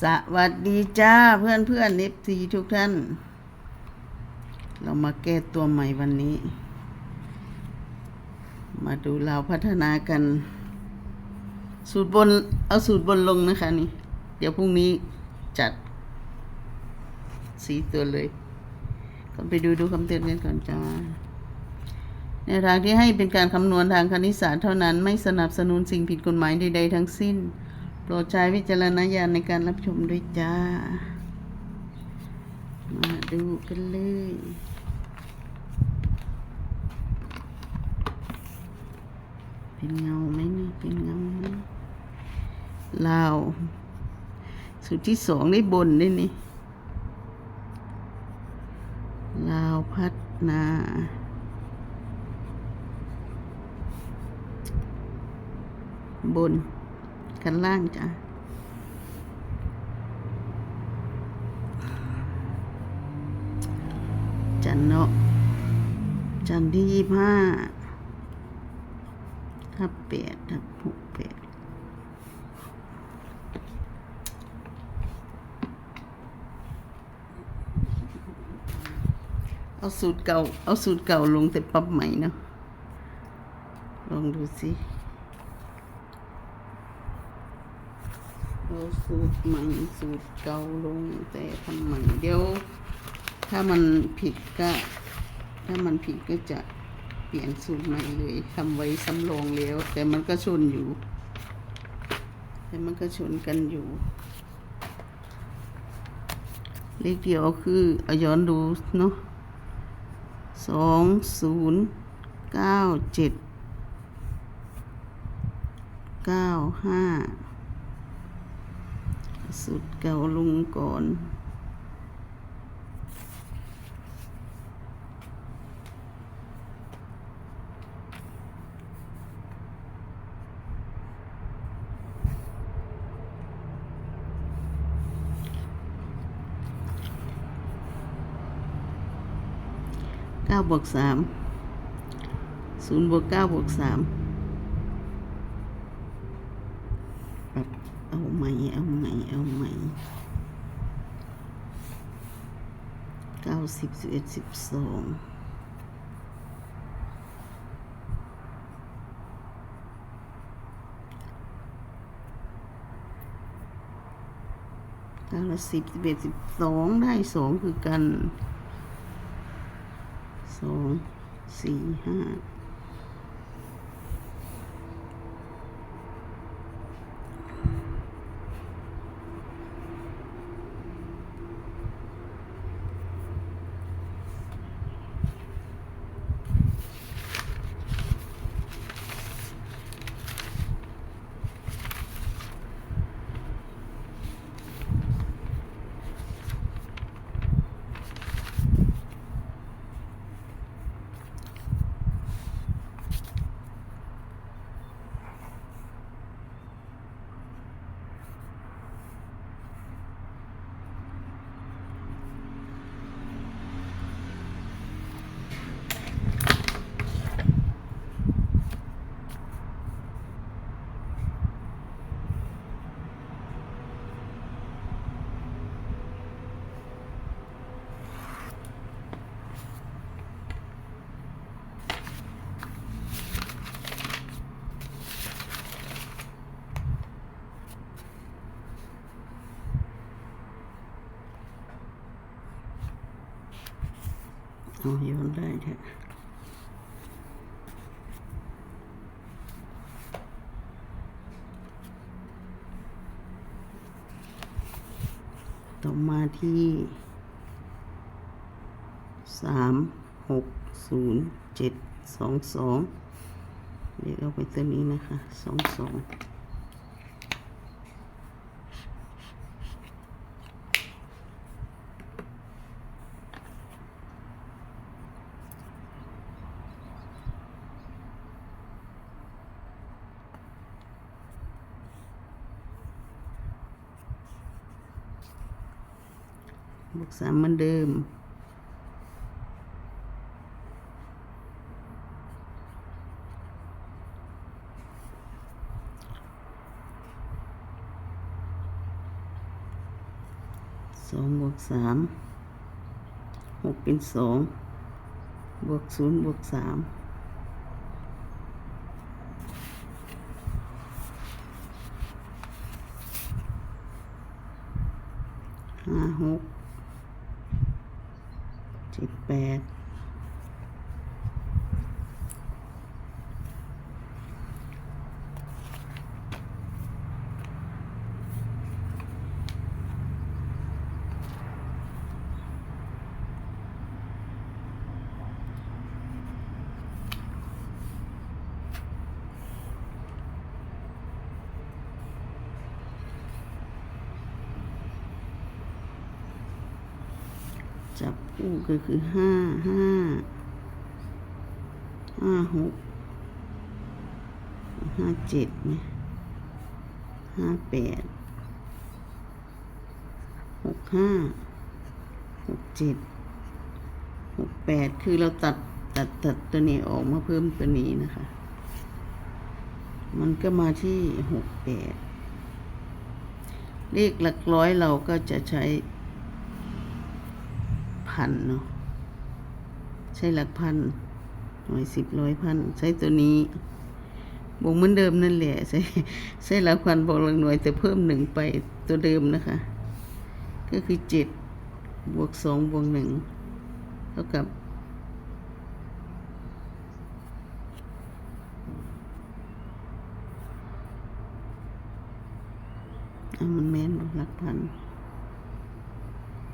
สวัสดีจ้าเพื่อนเพื่อนนิฟซีทุกท่าน เรามาแก้ตัวใหม่วันนี้ มาดูเราพัฒนากัน สูตรบนเอาสูตรบนลงนะคะนี่ เดี๋ยวพรุ่งนี้จัด สีตัวเลยก็ไปดูดูคำเตือนกันก่อนจ้าในทางที่ให้เป็นการคำนวณทางคณิตศาสตร์เท่านั้นไม่สนับสนุนสิ่งผิดกฎหมายใดๆทั้งสิ้น โปรดใช้วิจารณญาณในการรับชมด้วยจ้า มาดูกันเลยเป็นเงาไหมนี่เป็นเงาไหมลาวสุดที่สองได้บนได้นี่ลาวพัฒนาบน กันล่างจ้ะจันเนาะจันที่ยี่ห้าทับแปดทับหกแปดเอาสูตรเก่า เอาสูตรเก่าลงแต่ปรับใหม่เนาะลองดูสิ เอาสูตรใหม่สูตรเก่าลงแต่ทำใหม่เดี๋ยว ถ้ามันผิดก็ ถ้ามันผิดก็จะเปลี่ยนสูตรใหม่เลยทำไว้สำรองแล้ว แต่มันก็ชนอยู่ แต่มันก็ชนกันอยู่เลขเดียวคือเอาย้อนดูเนาะสองศูนย์เก้าเจ็ดเก้าห้า สุดเก่าลุงก่อนเก้าบวกสามศูนย์บวกเก้าบวกสามปรับ เอาใหม่เอาใหม่เอาใหม่เก้าสิบสิบเอ็ดสิบสองเก้าละสิบสิบเอ็ดสิบสองได้สองคือกันสองสี่ห้า เอาโยนได้เถอะต่อมาที่สามหกศูนย์เจ็ดสองสองเดี๋ยวเอาไปตัวนี้นะคะสองสอง สามเหมือนเดิมบองบวกสามหกเป็นสองบวกศูนย์บวกสามห้าหก เจ็ดแปดจับ คู่ก็คือห้าห้าห้าหกห้าเจ็ดไหมห้าแปดหกห้าหกเจ็ดหกแปดคือเราตัดตัดตัดตัวนี้ออกมาเพิ่มตัวนี้นะคะ มันก็มาที่หกแปดเลขหลักร้อยเราก็จะใช้ พันเนาะใช้หลักพันหน่วยสิบร้อยพันใช้ตัวนี้บวกเหมือนเดิมนั่นแหละใช้ใช้หลักพันบวกหลักหน่วยแต่เพิ่มหนึ่งไปตัวเดิมนะคะ ก็คือเจ็ดบวกสองบวกหนึ่งเท่ากับมันแม่นบ่หลักพัน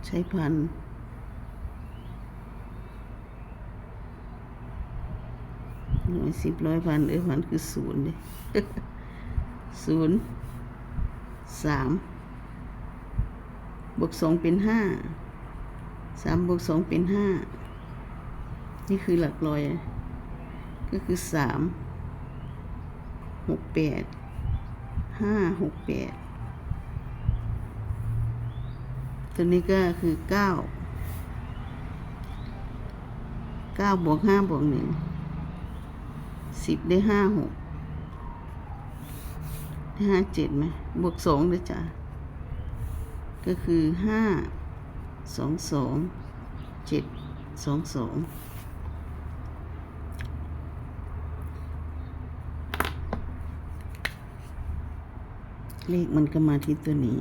ใช้พัน หน่วยสิบร้อยพันเออพันคือศูนย์เลยศูนย์สามบวกสองเป็นห้าสามบวกสองเป็นห้านี่คือหลักร้อย ก็คือสามหกแปดห้าหกแปดตัวนี้ก็คือเก้าเก้าบวกห้าบวกหนึ่ง สิบได้ห้าหกได้ห้าเจ็ดไหมบวกสองเลยจ้ะก็คือห้าสองสองเจ็ดสองสองเลขมันก็มาที่ตัวนี้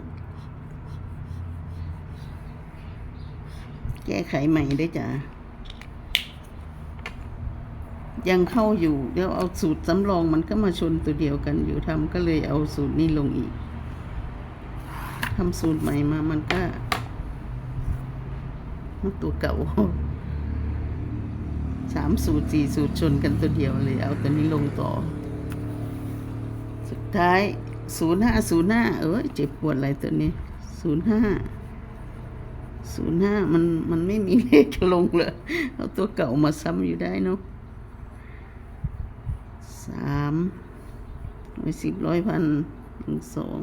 แก้ไขใหม่ได้จ้ะ ยังเข้าอยู่เดี๋ยวเอาสูตรสำรองมันก็มาชนตัวเดียวกันอยู่ทำก็เลยเอาสูตรนี้ลงอีกทำสูตรใหม่มามันก็มันตัวเก่าสามสูตรสี่สูตรชนกันตัวเดียวเลย เอาตัวนี้ลงต่อ สุดท้ายศูนย์ห้าศูนย์ห้าเอ้ยเจ็บปวดอะไรตัวนี้ศูนย์ห้าศูนย์ห้ามันมันไม่มีเลขลงเลยเอาตัวเก่ามาซ้ำอยู่ได้เนาะ สามร้อยสิบร้อยพันหนึ่งสอง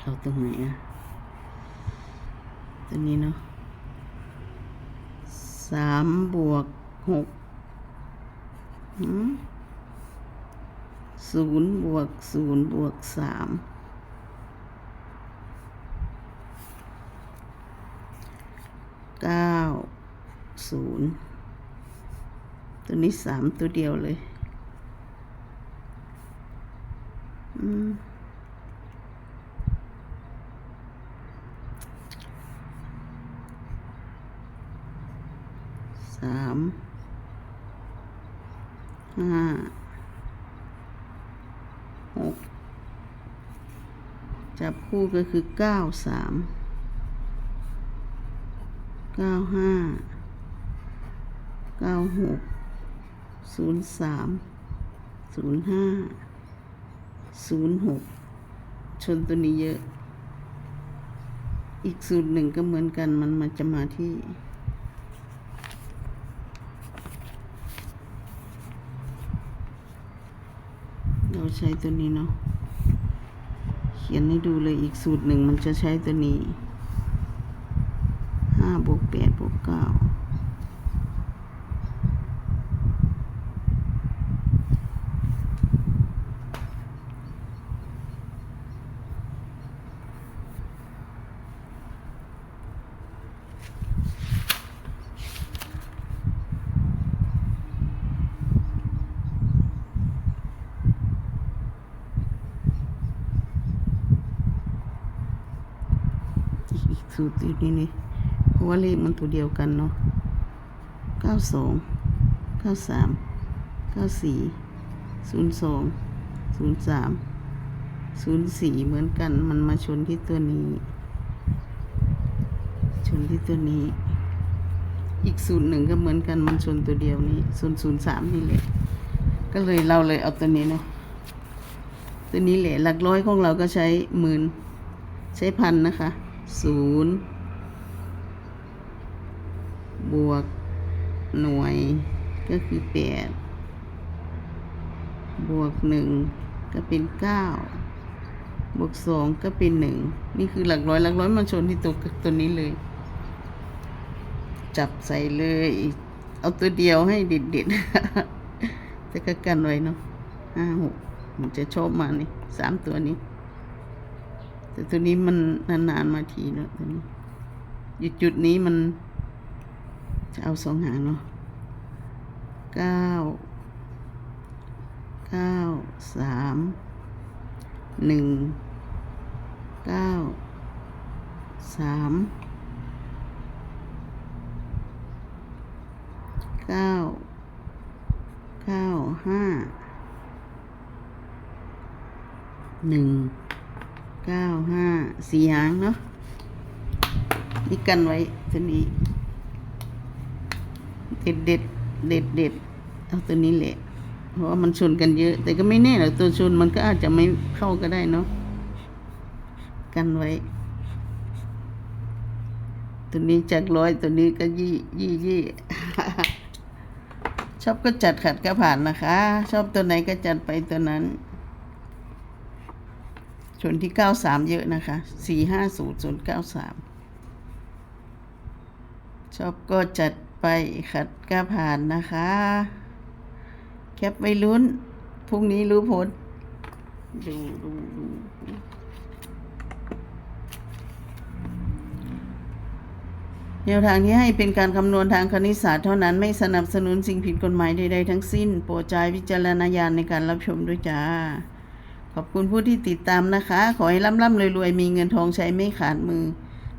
เอาตรงไหนอะตัวนี้เนาะสามบวกหกหืมศูนย์บวกศูนย์บวกสาม เก้าศูนย์ตัวนี้สามตัวเดียวเลย อืมสามห้าหกจับคู่ก็คือเก้าสาม เก้าห้าเก้าหกศูนย์สามศูนย์ห้าศูนย์หกชนตัวนี้เยอะ อีกสูตรหนึ่งก็เหมือนกันมันมันจะมาที่เราใช้ตัวนี้เนาะ เขียนให้ดูเลยอีกสูตรหนึ่งมันจะใช้ตัวนี้ か。通知にね。 ราะว่าเลขมันตัวเดียวกันเนาะเก้าสองเก้าสามเก้าสี่ศูนย์สองศูนย์สามศูนย์สี่เหมือนกัน มันมาชนที่ตัวนี้ ชนที่ตัวนี้ อีกศูนย์หนึ่งก็เหมือนกัน มันชนตัวเดียวนี้ศูนย์ศูนย์สามนี่แหละ ก็เลยเราเลยเอาตัวนี้เนาะ ตัวนี้แหละ หลักร้อยของเราก็ใช้หมื่นใช้พันนะคะศูนย์ บวกหน่วยก็คือแปดบวกหนึ่งก็เป็นเก้าบวกสองก็เป็นหนึ่งนี่คือหลักร้อยหลักร้อยมันชนที่ตัวตัวนี้เลย จับใส่เลย เอาตัวเดียวให้เด็ดเด็ดๆจะก็กันไว้เนาะห้าหกมันจะชอบมานี่สามตัวนี้ แต่ตัวนี้มันนานๆมาทีเนาะตัวนี้อยู่จุดนี้มัน จะเอาสองหางเนาะเก้าเก้าสามหนึ่งเก้าสามเก้าเก้าห้าหนึ่งเก้าห้าสี่หางเนาะนี่กันไว้ตัวนี้ เด็ดเด็ดเด็ดเด็ดเอาตัวนี้แหละ เพราะว่ามันชนกันเยอะ แต่ก็ไม่แน่หรอกตัวชนมันก็อาจจะไม่เข้าก็ได้เนาะกันไว้ ตัวนี้จากร้อยตัวนี้ก็ยี่ยี่ยี่ชอบก็จัดขัดก็ผ่านนะคะ ชอบตัวไหนก็จัดไปตัวนั้นชนที่เก้าสามเยอะนะคะสี่ห้าศูนย์ศูนย์เก้าสามชอบก็จัด ไปขัดก็ผ่านนะคะ แคปไว้ลุ้น พรุ่งนี้รู้ผล ดูดูดูแนวทางที่ให้เป็นการคำนวณทางคณิตศาสตร์เท่านั้นไม่สนับสนุนสิ่งผิดกฎหมายใดๆทั้งสิ้น โปรดใช้วิจารณญาณในการรับชมด้วยจ้า ขอบคุณผู้ที่ติดตามนะคะ ขอให้ร่ำร่ำรวยๆ มีเงินทองใช้ไม่ขาดมือ